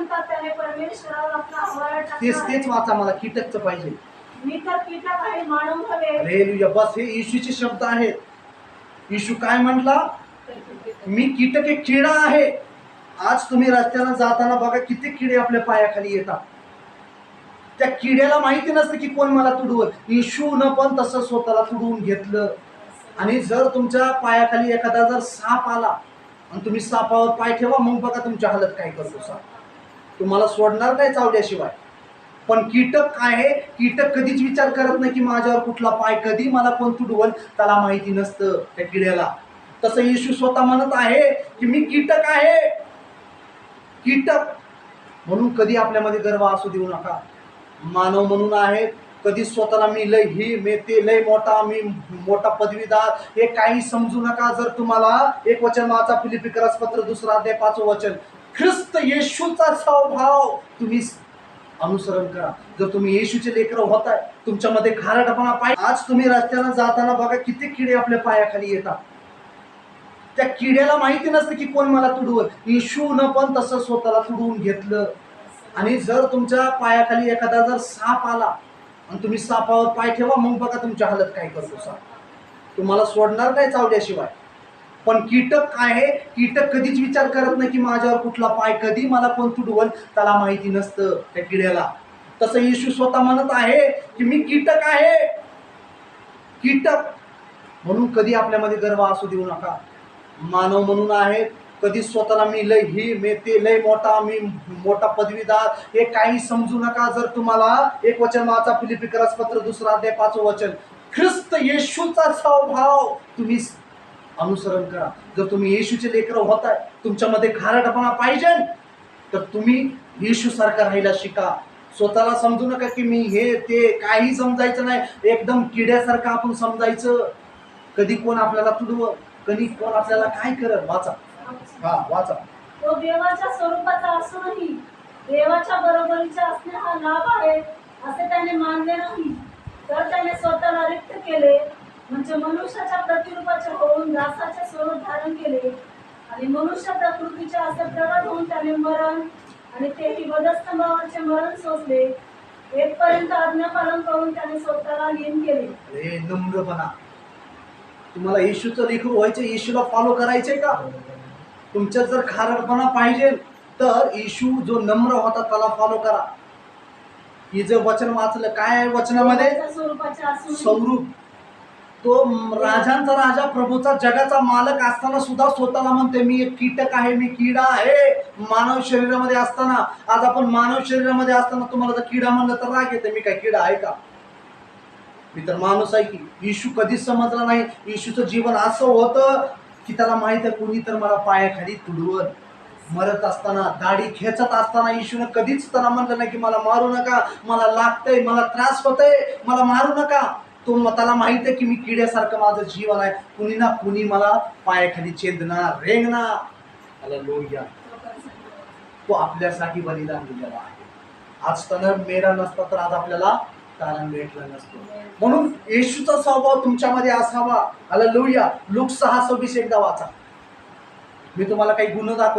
म्हणतात त्याने परमेश्वरावर आपला हवाला तेच तेच वाचा मला कीटकचं पाहिजे. मी तर कीटक आहे मानव हवे. अरे बस हे येशूचे शब्द आहेत. येशू काय म्हटला? मी कीटक एक किडा आहे. आज तुम्ही रस्त्यानं जाताना बघा किती किडे आपल्या पायाखाली येतात. त्या किड्याला माहिती नसतं की कोण मला तुडवल येशूनं पण तसं स्वतःला तुडवून घेतलं. आणि जर तुमच्या पायाखाली एखादा जर साप आला आणि तुम्ही सापावर पाय ठेवा मग बघा तुमची हालत काय करतो साप. तुम्हाला सोडणार नाही चावल्याशिवाय. पण कीटक काय आहे? कीटक कधीच विचार करत नाही की माझ्यावर कुठला पाय कधी मला कोण तुडवल त्याला माहिती नसतं त्या किड्याला. तसं येशू स्वतः म्हणत आहे की मी कीटक आहे. कीटक म्हणून कधी आपल्यामध्ये गर्व असू देऊ नका. मानव म्हणून आहे कधी स्वतःला मी लय ही मी ते लय मोठा मी मोठा पदवीदार हे काही समजू नका जर तुम्हाला. एक वचन माझा फिलिपिकरस पत्र दुसरा अध्याय पाचवं वचन. ख्रिस्त येशूचा स्वभाव तुम्ही अनुसरण करा. जर तुम्ही येशूचे लेकर होताय तुमच्यामध्ये खारटपणा पाय आज तुम्ही रस्त्याला जाताना बघा किती किडे आपल्या पायाखाली येतात. त्या किड्याला माहिती नसतं की कोण मला तुडवत येशूनं पण तसं स्वतःला तुडवून घेतलं. आणि जर तुमच्या पायाखाली एखादा जर साप आला आणि तुम्ही सापावर पाय ठेवा मग बघा तुमच्या हालत काय करतो साप. तुम्हाला सोडणार नाही चावल्याशिवाय. पण कीटक काय आहे? कीटक कधीच विचार करत नाही की माझ्यावर कुठला पाय कधी मला कोण तुडवल त्याला माहिती नसतं त्या किड्याला. तसं येशू स्वतः म्हणत आहे की मी कीटक आहे. कीटक म्हणून कधी आपल्यामध्ये गर्व असू देऊ नका. मानव म्हणून आहे कधी स्वतःला मी लय ही मी ते लय मोठा मी मोठा पदवीदार हे काही समजू नका जर तुम्हाला. एक वचन वाचा फिलिपिकरस पत्र दुसरा अध्याय पाचवं वचन. ख्रिस्त येशूचा स्वभाव तुम्ही अनुसरण करा. जर तुम्ही येशूचे लेकर होताय तुमच्यामध्ये खारटपणा पाहिजे तर तुम्ही येशू सारखा राहायला शिका. स्वतःला समजू नका की मी हे ते काही समजायचं नाही. एकदम किड्यासारखं आपण समजायचं. कधी कोण आपल्याला तुडव कधी कोण आपल्याला काय करत वाचा. हा वाचा. तो देवाच्या स्वरूपाचा असूनही देवाच्या बरोबरीचा असणे हा लाभ आहे असे त्याने मानले नाही. तर त्याने स्वतःला रिक्त केले. म्हणजे मनुष्याच्या प्रतिरूपाचे होऊन दासाचे स्वरूप धारण केले. आणि मनुष्य प्रकृतीच्या असे प्रगट होऊन त्याने मरण आणि तेही वधस्तंभावरचे मरण सोसले. एकपर्यंत आज्ञापालन करून त्याने स्वतःला लीन केले. नम्रपणा. तुम्हाला येशूचं लेखक व्हायचं येशूला फॉलो करायचंय का? तुमच्यात जर खारटपणा पाहिजे तर येशू जो नम्र होता त्याला फॉलो करा. ही जर वचन वाचलं काय आहे वचनामध्ये? स्वरूपाचे स्वरूप. तो राजांचा राजा प्रभूचा जगाचा मालक असताना सुद्धा स्वतःला म्हणते मी एक कीटक आहे मी किडा आहे. मानव शरीरामध्ये असताना आज आपण मानव शरीरामध्ये असताना तुम्हाला जर किडा म्हणलं तर राग येते मी काय किडा आहे का? मी तर माणूस आहे की येशू कधीच समजला नाही. येशूचं जीवन असं होतं की त्याला माहीत आहे कुणी तर मला पायाखाली तुडवल मरत असताना दाढी खेचत असताना येशून कधीच त्याला म्हणलं नाही की मला मारू नका मला लागतंय मला त्रास होतोय मला मारू नका. तो मताला माहीत आहे की मी किड्यासारखं माझं जीवन आहे. कुणी ना कुणी मला पायाखाली चेंदणार रेंगणार. त्याला लोहिया तो आपल्यासाठी बलिदान दिलेला आहे. आज त्यानं मेरा नसता तर आज आपल्याला कारण भेटलं नसतं. म्हणून येशूचा स्वभाव तुमच्यामध्ये असावा. आला लोहिया लुक सहा सव्वीस एकदा वाचा मी तुम्हाला काही गुन्हा दाखवत